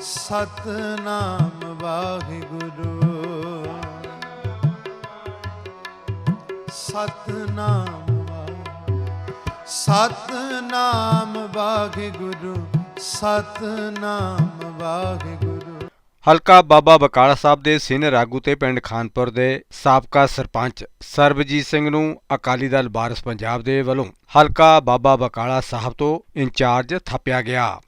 ਸਤਨਾਮ ਵਾਹਿਗੁਰੂ। ਸਤਨਾਮ ਸਤਨਾਮ ਵਾਹਿਗੁਰੂ ਸਤਨਾਮ ਵਾਹਿਗੁਰੂ। ਹਲਕਾ ਬਾਬਾ ਬਕਾਲਾ ਸਾਹਿਬ ਦੇ ਸੀਨੀਅਰ ਆਗੂ ਤੇ ਪਿੰਡ ਖਾਨਪੁਰ ਦੇ ਸਾਬਕਾ ਸਰਪੰਚ ਸਰਬਜੀਤ ਸਿੰਘ ਨੂੰ ਅਕਾਲੀ ਦਲ ਬਾਰਸ ਪੰਜਾਬ ਦੇ ਵੱਲੋਂ ਹਲਕਾ ਬਾਬਾ ਬਕਾਲਾ ਸਾਹਿਬ ਤੋਂ ਇੰਚਾਰਜ ਥਾਪਿਆ ਗਿਆ।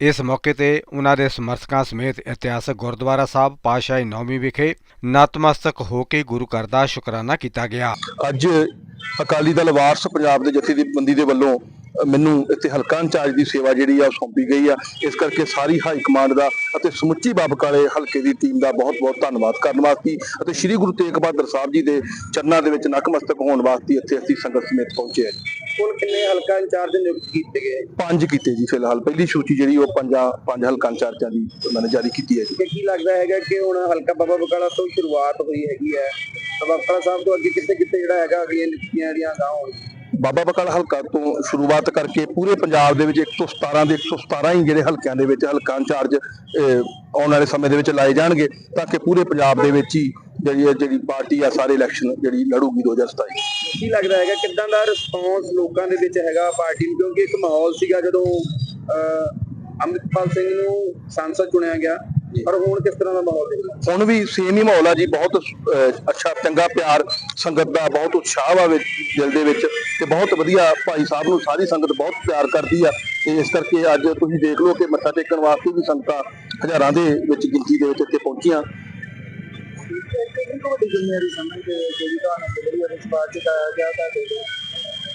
ਇਸ ਮੌਕੇ ਤੇ ਉਹਨਾਂ ਦੇ ਸਮਰਥਕਾਂ ਸਮੇਤ ਇਤਿਹਾਸਕ ਗੁਰਦੁਆਰਾ ਸਾਹਿਬ ਪਾਤਸ਼ਾਹੀ ਨੌਵੀਂ ਵਿਖੇ ਨਤਮਸਤਕ ਹੋ ਕੇ ਗੁਰੂ ਘਰ ਦਾ ਸ਼ੁਕਰਾਨਾ ਕੀਤਾ ਗਿਆ। ਅੱਜ ਅਕਾਲੀ ਦਲ ਵਾਰਸ ਪੰਜਾਬ ਦੇ ਜਥੇਬੰਦੀ ਦੇ ਵੱਲੋਂ ਮੈਨੂੰ ਇੱਥੇ ਹਲਕਾ ਇੰਚਾਰਜ ਦੀ ਸੇਵਾ ਜਿਹੜੀ ਆ ਸੌਂਪੀ ਗਈ ਆ। ਇਸ ਕਰਕੇ ਸਾਰੀ ਹਾਈ ਕਮਾਂਡ ਦਾ ਅਤੇ ਸਮੁੱਚੀ ਬਾਬਕਾਲੇ ਹਲਕੇ ਦੀ ਟੀਮ ਦਾ ਬਹੁਤ-ਬਹੁਤ ਧੰਨਵਾਦ ਕਰਨ ਵਾਸਤੇ ਅਤੇ ਸ੍ਰੀ ਗੁਰੂ ਤੇਗ ਬਹਾਦਰ ਸਾਹਿਬ ਜੀ ਦੇ ਚਰਨਾਂ ਦੇ ਵਿੱਚ ਨਕਮਸਤਕ ਹੋਣ ਵਾਸਤੇ ਇੱਥੇ ਅਸੀਂ ਸੰਗਤ ਸਮੇਤ ਪਹੁੰਚੇ ਹਾਂ। ਹੁਣ ਕਿੰਨੇ ਹਲਕਾ ਇੰਚਾਰਜ ਨਿਯੁਕਤ ਕੀਤੇ ਗਏ? ਪੰਜ ਕੀਤੇ ਜੀ ਫਿਲਹਾਲ। ਪਹਿਲੀ ਸੂਚੀ ਜਿਹੜੀ ਉਹ ਪੰਜਾਂ ਪੰਜ ਹਲਕਾ ਇੰਚਾਰਜਾਂ ਦੀ ਉਹਨਾਂ ਨੇ ਜਾਰੀ ਕੀਤੀ ਹੈ ਜੀ। ਕਿ ਲੱਗਦਾ ਹੈਗਾ ਕਿ ਹੁਣ ਹਲਕਾ ਬਾਬਾ ਬਕਾਲਾ ਤੋਂ ਸ਼ੁਰੂਆਤ ਹੋਈ ਹੈਗੀ ਹੈ? ਬਾਬਾ ਬਕਾਲਾ ਸਾਹਿਬ ਤੋਂ ਅੱਗੇ ਕਿੱਥੇ ਕਿੱਥੇ ਜਿਹੜਾ ਹੈਗਾ ਅਗਲੀਆਂ ਨਿਯੁਕਤੀਆਂ ਜਿਹੜੀਆਂ ਗਾਂ ਹੋਣ ਬਾਬਾ ਬਕਾਲਾ ਹਲਕਾ ਤੋਂ ਸ਼ੁਰੂਆਤ ਕਰਕੇ ਪੂਰੇ ਪੰਜਾਬ ਦੇ ਵਿੱਚ 117 ਦੇ 117 ਹੀ ਜਿਹੜੇ ਹਲਕਿਆਂ ਦੇ ਵਿੱਚ ਹਲਕਾ ਇੰਚਾਰਜ ਆਉਣ ਵਾਲੇ ਸਮੇਂ ਦੇ ਵਿੱਚ ਲਾਏ ਜਾਣਗੇ ਤਾਂ ਕਿ ਪੂਰੇ ਪੰਜਾਬ ਦੇ ਵਿੱਚ ਹੀ ਜਿਹੜੀ ਜਿਹੜੀ ਪਾਰਟੀ ਆ ਸਾਰੇ ਇਲੈਕਸ਼ਨ ਜਿਹੜੀ ਲੜੂਗੀ 2027 ਕੀ ਲੱਗਦਾ ਹੈਗਾ ਕਿੱਦਾਂ ਦਾ ਰਿਸਪੌਂਸ ਲੋਕਾਂ ਦੇ ਵਿੱਚ ਹੈਗਾ ਪਾਰਟੀ ਨੂੰ? ਕਿਉਂਕਿ ਇੱਕ ਮਾਹੌਲ ਸੀਗਾ ਜਦੋਂ ਅਹ, ਅੰਮ੍ਰਿਤਪਾਲ ਸਿੰਘ ਨੂੰ ਸੰਸਦ ਚੁਣਿਆ ਗਿਆ। ਪਰ ਹੁਣ ਕਿਸ ਤਰ੍ਹਾਂ ਦਾ ਮਾਹੌਲ ਹੈ? ਹੁਣ ਵੀ ਸੇਮ ਹੀ ਮਾਹੌਲ ਆ ਜੀ ਬਹੁਤ ਅਹ, ਅੱਛਾ ਚੰਗਾ ਪਿਆਰ ਸੰਗਤ ਦਾ ਬਹੁਤ ਉਤਸ਼ਾਹ ਵਾ ਵਿੱਚ ਦਿਲ ਦੇ ਵਿੱਚ ਤੇ ਬਹੁਤ ਵਧੀਆ ਭਾਈ ਸਾਹਿਬ ਨੂੰ ਸਾਰੀ ਸੰਗਤ ਬਹੁਤ ਪਿਆਰ ਕਰਦੀ ਆ ਤੇ ਇਸ ਕਰਕੇ ਅੱਜ ਤੁਸੀਂ ਦੇਖ ਲਓ ਕਿ ਮੱਥਾ ਟੇਕਣ ਵਾਸਤੇ ਵੀ ਸੰਗਤਾਂ ਹਜ਼ਾਰਾਂ ਦੇ ਵਿੱਚ ਗਿਣਤੀ ਦੇ ਵਿੱਚ ਇੱਥੇ ਪਹੁੰਚੀਆਂ। ਵੱਡੀ ਜ਼ਿੰਮੇਵਾਰੀ ਜਿਹੜੀ ਤੁਹਾਨੂੰ ਤਾਂ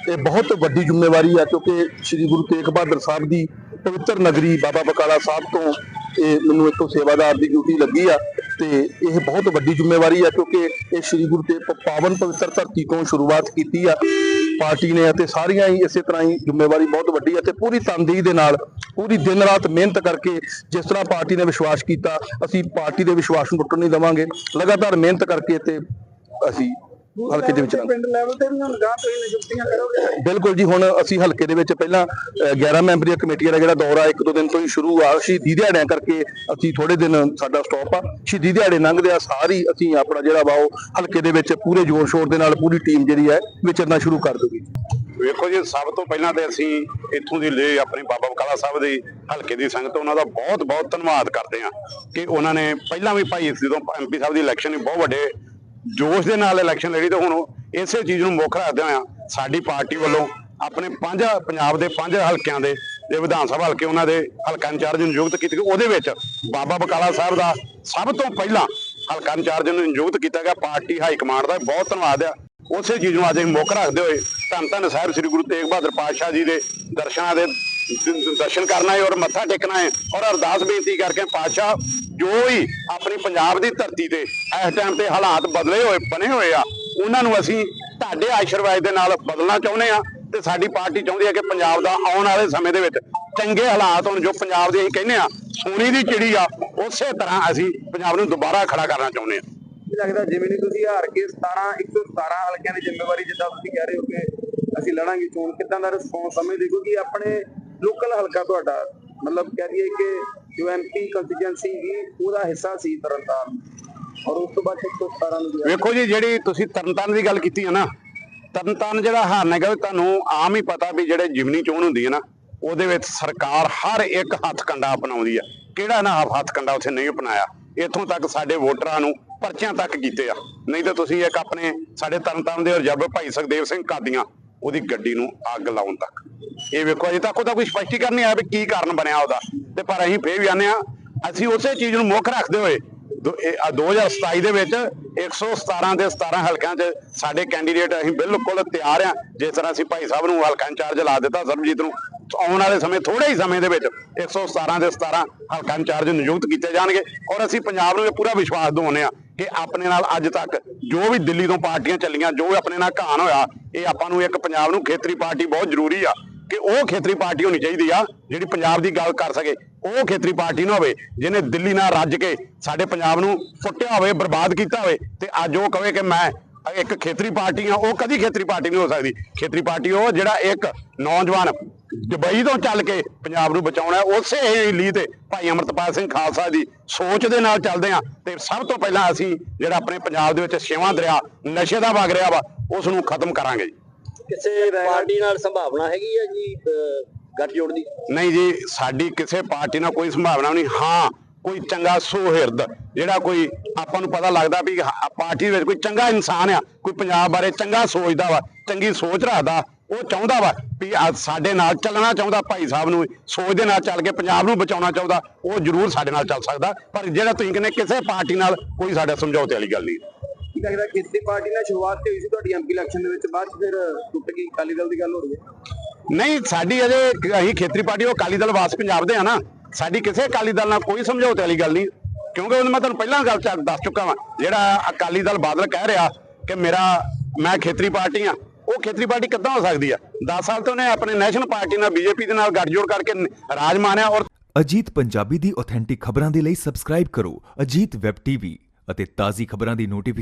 ਇਹ ਬਹੁਤ ਵੱਡੀ ਜ਼ਿੰਮੇਵਾਰੀ ਆ ਕਿਉਂਕਿ ਸ੍ਰੀ ਗੁਰੂ ਤੇਗ ਬਹਾਦਰ ਸਾਹਿਬ ਦੀ ਪਵਿੱਤਰ ਨਗਰੀ ਬਾਬਾ ਬਕਾਲਾ ਸਾਹਿਬ ਤੋਂ ਇਹ ਮੈਨੂੰ ਇੱਥੋਂ ਸੇਵਾਦਾਰ ਦੀ ਡਿਊਟੀ ਲੱਗੀ ਆ ਤੇ ਇਹ ਬਹੁਤ ਵੱਡੀ ਜ਼ਿੰਮੇਵਾਰੀ ਆ ਕਿਉਂਕਿ ਇਹ ਸ੍ਰੀ ਗੁਰੂ ਤੇ ਪਾਵਨ ਪਵਿੱਤਰ ਧਰਤੀ ਤੋਂ ਸ਼ੁਰੂਆਤ ਕੀਤੀ ਆ। ਪਾਰਟੀ ਨੇ ਅਤੇ ਸਾਰੀਆਂ ਹੀ ਇਸੇ ਤਰ੍ਹਾਂ ਹੀ ਜ਼ਿੰਮੇਵਾਰੀ ਬਹੁਤ ਵੱਡੀ ਆ ਤੇ ਪੂਰੀ ਤਨਦੇਹੀ ਦੇ ਨਾਲ, ਪੂਰੀ ਦਿਨ ਰਾਤ ਮਿਹਨਤ ਕਰਕੇ ਜਿਸ ਤਰ੍ਹਾਂ ਪਾਰਟੀ ਨੇ ਵਿਸ਼ਵਾਸ ਕੀਤਾ, ਅਸੀਂ ਪਾਰਟੀ ਦੇ ਵਿਸ਼ਵਾਸ ਨੂੰ ਟੁੱਟਣ ਨਹੀਂ ਦੇਵਾਂਗੇ। ਲਗਾਤਾਰ ਮਿਹਨਤ ਕਰਕੇ ਤੇ ਅਸੀਂ ਹਲਕੇ ਦੇ ਵਿੱਚ ਪਿੰਡ ਲੈਵਲ ਤੇ ਵੀ ਹੁਣ ਗਾਂ ਤੋਂ ਹੀ ਨਿਯੁਕਤੀਆਂ ਕਰੋਗੇ। ਬਿਲਕੁਲ ਜੀ ਹੁਣ ਅਸੀਂ ਹਲਕੇ ਦੇ ਵਿੱਚ ਪਹਿਲਾਂ ਅਹ, 11 ਮੈਂਬਰੀ ਕਮੇਟੀ ਦਾ ਜਿਹੜਾ ਦੌਰਾ ਇੱਕ ਦੋ ਦਿਨ ਤੋਂ ਹੀ ਸ਼ੁਰੂ ਆ। ਸ਼ਹੀਦੀ ਦਿਹਾੜਿਆਂ ਕਰਕੇ ਅਸੀਂ ਥੋੜੇ ਦਿਨ ਸਾਡਾ ਸਟਾਪ ਆ। ਸ਼ਹੀਦੀ ਦਿਹਾੜੇ ਲੰਘਦੇ ਆ ਸਾਰੀ ਅਸੀਂ ਆਪਣਾ ਜਿਹੜਾ ਵਾ ਉਹ ਹਲਕੇ ਦੇ ਵਿੱਚ ਪੂਰੇ ਜ਼ੋਰ ਸ਼ੋਰ ਦੇ ਨਾਲ ਪੂਰੀ ਟੀਮ ਜਿਹੜੀ ਹੈ ਵਿਚਰਨਾ ਸ਼ੁਰੂ ਕਰ ਦੂਗੀ ਵੇਖੋ ਜੀ ਸਭ ਤੋਂ ਪਹਿਲਾਂ ਤੇ ਅਸੀਂ ਇੱਥੋਂ ਦੀ ਲੈ ਆਪਣੀ ਬਾਬਾ ਬਕਾਲਾ ਸਾਹਿਬ ਦੀ ਹਲਕੇ ਦੀ ਸੰਗਤ ਉਹਨਾਂ ਦਾ ਬਹੁਤ ਬਹੁਤ ਧੰਨਵਾਦ ਕਰਦੇ ਹਾਂ ਕਿ ਉਹਨਾਂ ਨੇ ਪਹਿਲਾਂ ਵੀ ਭਾਈ ਜਦੋਂ ਐਮਪੀ ਸਾਹਿਬ ਦੀ ਇਲੈਕਸ਼ਨ ਬਹੁਤ ਵੱਡੇ ਜੋਸ਼ ਦੇ ਨਾਲ ਇਲੈਕਸ਼ਨ ਲੜੀ ਤੇ ਹੁਣ ਇਸੇ ਚੀਜ਼ ਨੂੰ ਮੁੱਖ ਰੱਖਦੇ ਹੋਇਆ ਸਾਡੀ ਪਾਰਟੀ ਵੱਲੋਂ ਆਪਣੇ ਪੰਜ ਪੰਜਾਬ ਦੇ ਪੰਜ ਹਲਕਿਆਂ ਦੇ ਦੇ ਵਿਧਾਨ ਸਭਾ ਹਲਕੇ ਉਹਨਾਂ ਦੇ ਹਲਕਾ ਇੰਚਾਰਜ ਨਿਯੁਕਤ ਕੀਤੇ ਗਏ ਉਹਦੇ ਵਿੱਚ ਬਾਬਾ ਬਕਾਲਾ ਸਾਹਿਬ ਦਾ ਸਭ ਤੋਂ ਪਹਿਲਾਂ ਹਲਕਾ ਇੰਚਾਰਜ ਨੂੰ ਨਿਯੁਕਤ ਕੀਤਾ ਗਿਆ। ਪਾਰਟੀ ਹਾਈ ਕਮਾਂਡ ਦਾ ਬਹੁਤ ਧੰਨਵਾਦ ਆ। ਉਸੇ ਚੀਜ਼ ਨੂੰ ਅੱਜ ਅਸੀਂ ਮੁੱਖ ਰੱਖਦੇ ਹੋਏ ਧੰਨ ਧੰਨ ਸਾਹਿਬ ਸ੍ਰੀ ਗੁਰੂ ਤੇਗ ਬਹਾਦਰ ਪਾਤਸ਼ਾਹ ਜੀ ਦੇ ਦਰਸ਼ਨਾਂ ਦੇ ਦਰਸ਼ਨ ਕਰਨਾ ਹੈ ਔਰ ਮੱਥਾ ਟੇਕਣਾ ਹੈ ਔਰ ਅਰਦਾਸ ਬੇਨਤੀ ਕਰਕੇ ਪਾਤਸ਼ਾਹ ਜੋ ਹੀ ਆਪਣੀ ਪੰਜਾਬ ਦੀ ਧਰਤੀ ਤੇ ਇਸ ਟਾਈਮ ਤੇ ਹਾਲਾਤ ਬਦਲੇ ਹੋਏ, ਬਣੇ ਹੋਏ ਆ, ਉਹਨਾਂ ਨੂੰ ਅਸੀਂ ਤੁਹਾਡੇ ਆਸ਼ੀਰਵਾਦ ਦੇ ਨਾਲ ਬਦਲਣਾ ਚਾਹੁੰਦੇ ਆ ਤੇ ਸਾਡੀ ਪਾਰਟੀ ਚਾਹੁੰਦੀ ਹੈ ਕਿ ਪੰਜਾਬ ਦਾ ਆਉਣ ਵਾਲੇ ਸਮੇਂ ਦੇ ਵਿੱਚ ਚੰਗੇ ਹਾਲਾਤ ਹੋਣ, ਜੋ ਪੰਜਾਬ ਦੇ ਅਸੀਂ ਕਹਿੰਦੇ ਆ, ਸੋਨੀ ਦੀ ਚਿੜੀ ਆ, ਉਸੇ ਤਰ੍ਹਾਂ ਅਸੀਂ ਪੰਜਾਬ ਨੂੰ ਦੁਬਾਰਾ ਖੜਾ ਕਰਨਾ ਚਾਹੁੰਦੇ ਆ। ਲੱਗਦਾ ਜਿਵੇਂ ਨਹੀਂ ਤੁਸੀਂ ਹਾਰ ਕੇ 17 117 ਹਲਕਿਆਂ ਦੀ ਜ਼ਿੰਮੇਵਾਰੀ ਜਿੱਦਾਂ ਤੁਸੀਂ ਕਹਿ ਰਹੇ ਹੋ ਕਿ ਅਸੀਂ ਲੜਾਂਗੇ, ਚੋਣ ਕਿੱਦਾਂ ਦਾ ਰਿਸਪੌਂਸ ਸਮਝਦੇ ਕਿਉਂਕਿ ਆਪਣੇ ਲੋਕਲ ਹਲਕਾ ਤੁਹਾਡਾ, ਮਤਲਬ ਕਹਿ ਦਈਏ ਕਿ ਜੋ ਐਮਪੀ ਕੰਸਟੀਚੁਐਂਸੀ ਵੀ ਉਹਦਾ ਹਿੱਸਾ ਸੀ ਤਰਨਤਾਰਨ। ਔਰ ਉਸ ਤੋਂ ਬਾਅਦ 117 ਨੂੰ ਗਿਆ। ਵੇਖੋ ਜੀ, ਜਿਹੜੀ ਤੁਸੀਂ ਤਰਨਤਾਰਨ ਦੀ ਗੱਲ ਕੀਤੀ ਹੈ ਨਾ, ਤਰਨਤਾਰਨ ਜਿਹੜਾ ਹਾਰਨ ਹੈਗਾ ਤੁਹਾਨੂੰ ਆਮ ਹੀ ਪਤਾ ਵੀ ਜਿਹੜੇ ਜਿਮਨੀ ਚੋਣ ਹੁੰਦੀ ਹੈ ਨਾ, ਉਹਦੇ ਵਿੱਚ ਸਰਕਾਰ ਹਰ ਇੱਕ ਹੱਥ ਕੰਡਾ ਅਪਣਾਉਂਦੀ ਆ। ਕਿਹੜਾ ਨਾ ਹੱਥ ਕੰਡਾ ਉੱਥੇ ਨਹੀਂ ਅਪਣਾਇਆ। ਇੱਥੋਂ ਤੱਕ ਸਾਡੇ ਵੋਟਰਾਂ ਨੂੰ ਪਰਚਿਆਂ ਤੱਕ ਕੀਤੇ ਆ। ਨਹੀਂ ਤਾਂ ਤੁਸੀਂ ਇੱਕ ਆਪਣੇ ਸਾਡੇ ਤਰਨਤਾਰਨ ਦੇ ਰਿਜ਼ਰਵ ਭਾਈ ਸੁਖਦੇਵ ਸਿੰਘ ਕਾਦੀਆਂ, ਉਹਦੀ ਗੱਡੀ ਨੂੰ ਅੱਗ ਲਾਉਣ ਤੱਕ। ਇਹ ਵੇਖੋ, ਅਜੇ ਤੱਕ ਉਹਦਾ ਕੋਈ ਸਪਸ਼ਟੀਕਰਨ ਨਹੀਂ ਆਇਆ ਵੀ ਕੀ ਕਾਰਨ ਬਣਿਆ ਉਹਦਾ। ਤੇ ਪਰ ਅਸੀਂ ਫੇਰ ਵੀ ਆਨੇ ਆ ਅਸੀਂ ਉਸੇ ਚੀਜ਼ ਨੂੰ ਮੁੱਖ ਰੱਖਦੇ ਹੋਏ, ਦੋ- ਇਹ, ਆ 2027 ਦੇ ਵਿੱਚ 117 ਦੇ 17 ਹਲਕਿਆਂ 'ਚ ਸਾਡੇ ਕੈਂਡੀਡੇਟ ਅਸੀਂ ਬਿਲਕੁਲ ਤਿਆਰ ਆ ਜਿਸ ਤਰ੍ਹਾਂ ਅਸੀਂ ਭਾਈ ਸਾਹਿਬ ਨੂੰ ਹਲਕਾ ਇੰਚਾਰਜ ਲਾ ਦਿੱਤਾ ਸਰਬਜੀਤ ਨੂੰ ਆਉਣ ਵਾਲੇ ਸਮੇਂ ਥੋੜੇ ਹੀ ਸਮੇਂ ਦੇ ਵਿੱਚ 117 ਦੇ 17 ਹਲਕਾ ਇੰਚਾਰਜ ਨਿਯੁਕਤ ਕੀਤੇ ਜਾਣਗੇ। ਔਰ ਅਸੀਂ ਪੰਜਾਬ ਨੂੰ ਇਹ ਪੂਰਾ ਵਿਸ਼ਵਾਸ ਦਿਵਾਉਂਦੇ ਆ ਕਿ ਆਪਣੇ ਨਾਲ ਅੱਜ ਤੱਕ ਜੋ ਵੀ ਦਿੱਲੀ ਤੋਂ ਪਾਰਟੀਆਂ ਚੱਲੀਆਂ, ਜੋ ਵੀ ਆਪਣੇ ਨਾਲ ਘਾਣ ਹੋਇਆ, ਇਹ ਆਪਾਂ ਨੂੰ ਇੱਕ ਪੰਜਾਬ ਨੂੰ ਖੇਤਰੀ ਪਾਰਟੀ ਬਹੁਤ ਜ਼ਰੂਰੀ ਆ। ਕਿ ਉਹ ਖੇਤਰੀ ਪਾਰਟੀ ਹੋਣੀ ਚਾਹੀਦੀ ਆ ਜਿਹੜੀ ਪੰਜਾਬ ਦੀ ਗੱਲ ਕਰ ਸਕੇ। ਉਹ ਖੇਤਰੀ ਪਾਰਟੀ ਨਾ ਹੋਵੇ, ਜਿਹਨੇ ਦਿੱਲੀ ਨਾਲ ਰੱਜ ਕੇ ਸਾਡੇ ਪੰਜਾਬ ਨੂੰ ਫੁੱਟਿਆ ਹੋਵੇ, ਬਰਬਾਦ ਕੀਤਾ ਹੋਵੇ, ਤੇ ਅੱਜ ਉਹ ਕਵੇ ਕਿ ਮੈਂ ਇੱਕ ਖੇਤਰੀ ਪਾਰਟੀ ਆ, ਉਹ ਕਦੀ ਖੇਤਰੀ ਪਾਰਟੀ ਨਹੀਂ ਹੋ ਸਕਦੀ। ਖੇਤਰੀ ਪਾਰਟੀ ਉਹ ਜਿਹੜਾ ਇੱਕ ਨੌਜਵਾਨ ਦੁਬਈ ਤੋਂ ਚੱਲ ਕੇ ਪੰਜਾਬ ਨੂੰ ਬਚਾਉਣਾ ਉਸੇ ਹੀ ਲਈ ਤੇ ਭਾਈ ਅਮਰਤਪਾਲ ਸਿੰਘ ਖਾਲਸਾ ਦੀ ਸੋਚ ਦੇ ਨਾਲ ਚੱਲਦੇ ਆ। ਤੇ ਸਭ ਤੋਂ ਪਹਿਲਾਂ ਅਸੀਂ ਜਿਹੜਾ ਆਪਣੇ ਪੰਜਾਬ ਦੇ ਵਿੱਚ ਛੇਵਾਂ ਦਰਿਆ ਨਸ਼ੇ ਦਾ ਵਗ ਰਿਹਾ ਵਾ ਉਸ ਨੂੰ ਖਤਮ ਕਰਾਂਗੇ ਜੀ। ਕਿਸੇ ਪਾਰਟੀ ਨਾਲ ਸੰਭਾਵਨਾ ਹੈਗੀ ਹੈ ਜੀ ਗੱਠਜੋੜ ਦੀ? ਨਹੀਂ ਜੀ ਸਾਡੀ ਕਿਸੇ ਪਾਰਟੀ ਨਾਲ ਕੋਈ ਸੰਭਾਵਨਾ ਨਹੀਂ। ਹਾਂ ਕੋਈ ਚੰਗਾ ਸੁਹਿਰਦ ਜਿਹੜਾ ਕੋਈ ਆਪਾਂ ਨੂੰ ਪਤਾ ਲੱਗਦਾ ਵੀ ਪਾਰਟੀ ਵਿੱਚ ਕੋਈ ਚੰਗਾ ਇਨਸਾਨ ਆ ਕੋਈ ਪੰਜਾਬ ਬਾਰੇ ਚੰਗਾ ਸੋਚਦਾ ਵਾ ਚੰਗੀ ਸੋਚ ਰੱਖਦਾ ਉਹ ਚਾਹੁੰਦਾ ਵਾ ਵੀ ਸਾਡੇ ਨਾਲ ਚੱਲਣਾ ਚਾਹੁੰਦਾ ਭਾਈ ਸਾਹਿਬ ਨੂੰ ਸੋਚ ਦੇ ਨਾਲ ਚੱਲ ਕੇ ਪੰਜਾਬ ਨੂੰ ਬਚਾਉਣਾ ਚਾਹੁੰਦਾ ਉਹ ਜ਼ਰੂਰ ਸਾਡੇ ਨਾਲ ਚੱਲ ਸਕਦਾ ਪਰ ਜਿਹੜਾ ਤੁਸੀਂ ਕਹਿੰਦੇ ਕਿਸੇ ਪਾਰਟੀ ਨਾਲ ਕੋਈ ਸਾਡੇ ਸਮਝੌਤੇ ਵਾਲੀ ਗੱਲ ਨਹੀਂ। ਲੱਗਦਾ ਖੇਤੀ ਪਾਰਟੀ ਨਾਲ ਸ਼ੁਰੂਆਤ ਤੇ ਹੋਈ ਸੀ ਤੁਹਾਡੀ ਐਮਪੀ ਇਲੈਕਸ਼ਨ ਦੇ ਵਿੱਚ? ਬਾਅਦ 'ਚ ਫਿਰ ਟੁੱਟ ਗਈ ਅਕਾਲੀ ਦਲ ਦੀ ਗੱਲ ਹੋ ਰਹੀ ਹੈ। ਨਹੀਂ ਸਾਡੀ ਅਜੇ ਅਸੀਂ ਖੇਤਰੀ ਪਾਰਟੀ ਉਹ ਅਕਾਲੀ ਦਲ ਵਾਸ ਪੰਜਾਬ ਦੇ ਆ ਨਾ। ਸਾਡੀ ਕਿਸੇ ਅਕਾਲੀ ਦਲ ਨਾਲ ਕੋਈ ਸਮਝੌਤੇ ਵਾਲੀ ਗੱਲ ਨਹੀਂ। ਕਿਉਂਕਿ ਉਹ ਮੈਂ ਤੁਹਾਨੂੰ ਪਹਿਲਾਂ ਗੱਲ ਚ ਦੱਸ ਚੁੱਕਾ ਵਾਂ ਜਿਹੜਾ ਅਕਾਲੀ ਦਲ ਬਾਦਲ ਕਹਿ ਰਿਹਾ ਕਿ ਮੇਰਾ ਮੈਂ ਖੇਤਰੀ ਪਾਰਟੀ ਆ ਉਹ ਖੇਤਰੀ ਪਾਰਟੀ ਕਿੱਦਾਂ ਹੋ ਸਕਦੀ ਆ? 10 ਸਾਲ ਤੋਂ ਉਹਨੇ ਆਪਣੇ ਨੈਸ਼ਨਲ ਪਾਰਟੀ ਨਾਲ ਬੀਜੇਪੀ ਦੇ ਨਾਲ ਗੱਠਜੋੜ ਕਰਕੇ ਰਾਜ ਮਾਣਿਆ ਔਰ ਅਜੀਤ ਪੰਜਾਬੀ ਦੀ ਆਥੈਂਟਿਕ ਖਬਰਾਂ ਦੇ ਲਈ ਸਬਸਕ੍ਰਾਈਬ ਕਰੋ ਅਜੀਤ ਵੈਬ ਟੀਵੀ ਅਤੇ ਤਾਜ਼ੀ ਖਬਰਾਂ ਦੀ ਨੋਟੀਫਿਕੇਸ਼ਨ